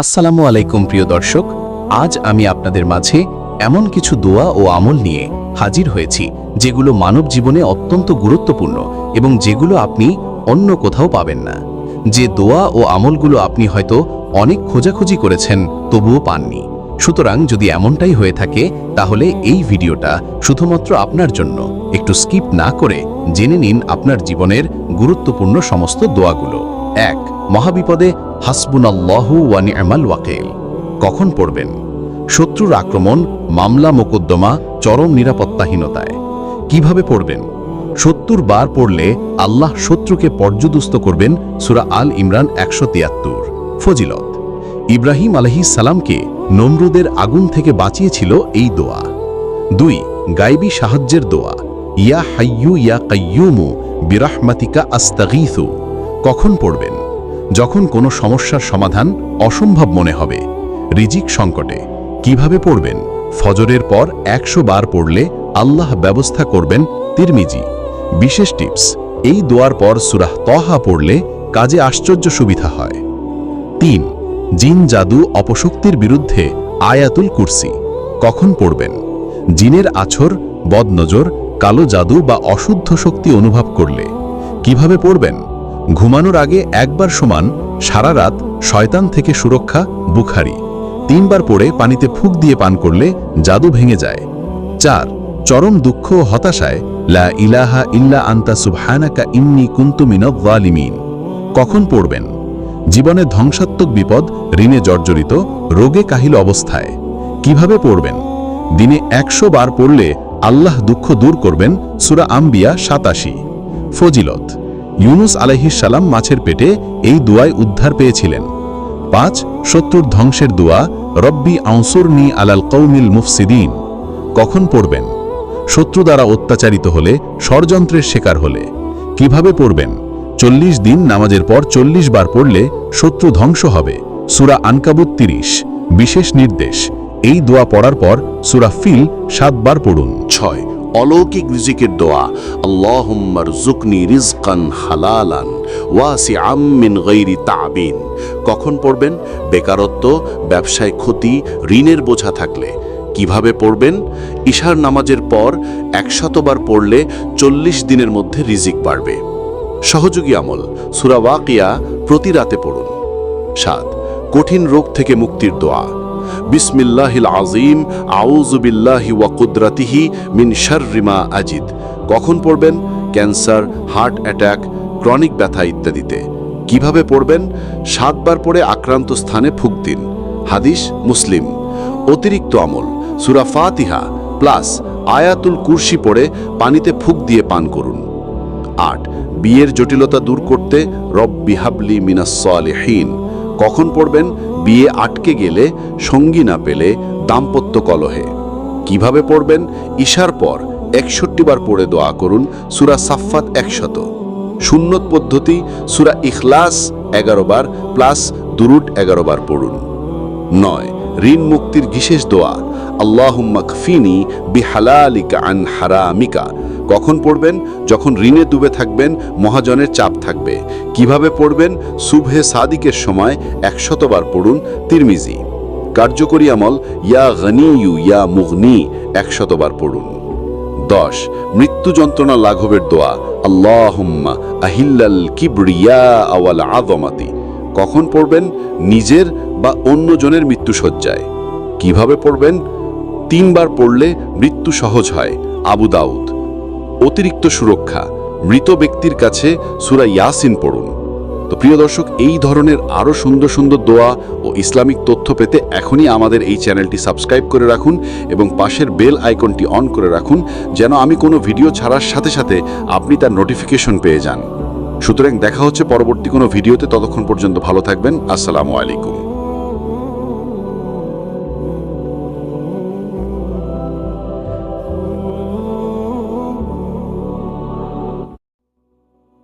আসসালামু আলাইকুম প্রিয় দর্শক, আজ আমি আপনাদের মাঝে এমন কিছু দোয়া ও আমল নিয়ে হাজির হয়েছি, যেগুলো মানব জীবনে অত্যন্ত গুরুত্বপূর্ণ এবং যেগুলো আপনি অন্য কোথাও পাবেন না। যে দোয়া ও আমলগুলো আপনি হয়তো অনেক খোঁজাখুঁজি করেছেন, তবুও পাননি। সুতরাং যদি এমনটাই হয়ে থাকে, তাহলে এই ভিডিওটা শুধুমাত্র আপনার জন্য। একটু স্কিপ না করে জেনে নিন আপনার জীবনের গুরুত্বপূর্ণ সমস্ত দোয়াগুলো। এক, মহাবিপদে হাসবুনাল্লাহু ওয়া নি'মাল ওয়াকিল। কখন পড়বেন? শত্রুর আক্রমণ, মামলা, মোকদ্দমা, চরম নিরাপত্তাহীনতায়। কীভাবে পড়বেন? সত্তর বার পড়লে আল্লাহ শত্রুকে পর্যদুস্ত করবেন সুরা আল ইমরান একশো তিয়াত্তর। ফজিলত। ইব্রাহিম আলহিস সালামকে নমরুদের আগুন থেকে বাঁচিয়েছিল এই দোয়া। দুই গাইবী সাহায্যের দোয়া। ইয়া হাইয়ু ইয়া কাইয়ুমু বিরাহমাতিকা আস্তাগীথু কখন পড়বেন? যখন কোনো সমস্যার সমাধান অসম্ভব মনে হবে। রিজিক সংকটে। কীভাবে পড়বেন? ফজরের পর একশো বার পড়লে আল্লাহ ব্যবস্থা করবেন তিরমিজি। বিশেষ টিপস, এই দোয়ার পর সুরাহ তহা পড়লে কাজে আশ্চর্য সুবিধা হয়। তিন, জিন জাদু অপশক্তির বিরুদ্ধে আয়াতুল কুরসি। কখন পড়বেন? জিনের আছর, বদনজর, কালো জাদু বা অশুদ্ধ শক্তি অনুভব করলে। কীভাবে পড়বেন? ঘুমানোর আগে একবার সমান সারা রাত শয়তান থেকে সুরক্ষা বুখারি। তিনবার পড়ে পানিতে ফুক দিয়ে পান করলে জাদু ভেঙে যায়। চার, চরম দুঃখ ও হতাশায়, লা ইলাহা ইল্লা আন্তা সুবহানাকা ইন্নি কুন্তু মিনাল কখন পড়বেন? জীবনে ধ্বংসাত্মক বিপদ ঋণে জর্জরিত, রোগে কাহিল অবস্থায়। কীভাবে পড়বেন? দিনে একশো বার পড়লে আল্লাহ দুঃখ দূর করবেন সুরা আম্বিয়া সাতাশি। ফজিলত ইউনুস সালাম মাছের পেটে এই দুয়ায় উদ্ধার পেয়েছিলেন। পাঁচ শত্রুর ধ্বংসের দোয়া, রব্বি আউসুরনি আলাল কৌমিল মুফসিদিন। কখন পড়বেন? শত্রু দ্বারা অত্যাচারিত হলে, ষড়যন্ত্রের শিকার হলে। কীভাবে পড়বেন? চল্লিশ দিন নামাজের পর চল্লিশ বার পড়লে শত্রু ধ্বংস হবে। সুরা আনকাবুত তিরিশ, বিশেষ নির্দেশ। এই দোয়া পড়ার পর সুরা ফিল সাতবার পড়ুন। ছয় অলৌকিক রিজিকের দোয়া আল্লাহুম্মার জুকনি রিজকান হালালান ওয়াসি আমিন গৈরি তাবিন। কখন পড়বেন? বেকারত্ব, ব্যবসায় ক্ষতি, ঋণের বোঝা থাকলে। কীভাবে পড়বেন? ঈশার নামাজের পর একশতবার পড়লে চল্লিশ দিনের মধ্যে রিজিক বাড়বে। সহযোগী আমল, সুরা ওয়াকিয়া প্রতি রাতে পড়ুন। সাত, কঠিন রোগ থেকে মুক্তির দোয়া। বিসমিল্লাহিল আজিম আউজুবিল্লাহি ওয়া কুদরাতিহি মিন শাররিমা আজিদ। কখন পড়বেন? ক্যান্সার, হার্ট অ্যাটাক, ক্রনিক ব্যথা ইত্যাদিতে। কীভাবে পড়বেন? সাতবার পড়ে আক্রান্ত স্থানে ফুক দিন হাদিস মুসলিম। অতিরিক্ত আমল। সুরা ফাতিহা প্লাস আয়াতুল কুরসি পড়ে পানিতে ফুক দিয়ে পান করুন। আট, বিয়ের জটিলতা দূর করতে রব্বি হাবলি মিনাসলিহীন কখন পড়বেন? বিয়ে আটকে গেলে সঙ্গী না পেলে দাম্পত্য কলহে। কীভাবে পড়বেন? ঈশার পর একষট্টি বার পড়ে দোয়া করুন, সুরা সাফাত একশত। সুন্নত পদ্ধতি, সুরা ইখলাস এগারো বার প্লাস দুরুট এগারো বার পড়ুন। নয়, ঋণ মুক্তির বিশেষ দোয়া, আল্লাহুম্মা কফিনি বিহালালিকা আন হারামিকা। কখন পড়বেন? যখন ঋণে ডুবে থাকবেন, মহাজনের চাপ থাকবে। কীভাবে পড়বেন? সুবহে সাদিকের সময় একশতবার পড়ুন তিরমিজি। কার্যকরী আমল, ইয়া গনিয়ু, ইয়া মুগনি, একশতবার পড়ুন। দশ, মৃত্যু যন্ত্রণা লাঘবের দোয়া, আল্লাহুম্মা আহিল্লাল কিবরিয়া আওয়াল আদমাতি কখন পড়বেন? নিজের বা অন্যজনের মৃত্যু সজ্জায় কীভাবে পড়বেন? তিনবার পড়লে মৃত্যু সহজ হয়, আবু দাউদ। অতিরিক্ত সুরক্ষা, মৃত ব্যক্তির কাছে সুরা ইয়াসিন পড়ুন। তো প্রিয় দর্শক, এই ধরনের আরও সুন্দর সুন্দর দোয়া ও ইসলামিক তথ্য পেতে এখনই আমাদের এই চ্যানেলটি সাবস্ক্রাইব করে রাখুন এবং পাশের বেল আইকনটি অন করে রাখুন, যেন আমি কোনো ভিডিও ছাড়ার সাথে সাথে আপনি তার নোটিফিকেশন পেয়ে যান। সুতরাং দেখা হচ্ছে পরবর্তী কোনো ভিডিওতে, ততক্ষণ পর্যন্ত ভালো থাকবেন। আসসালামু আলাইকুম।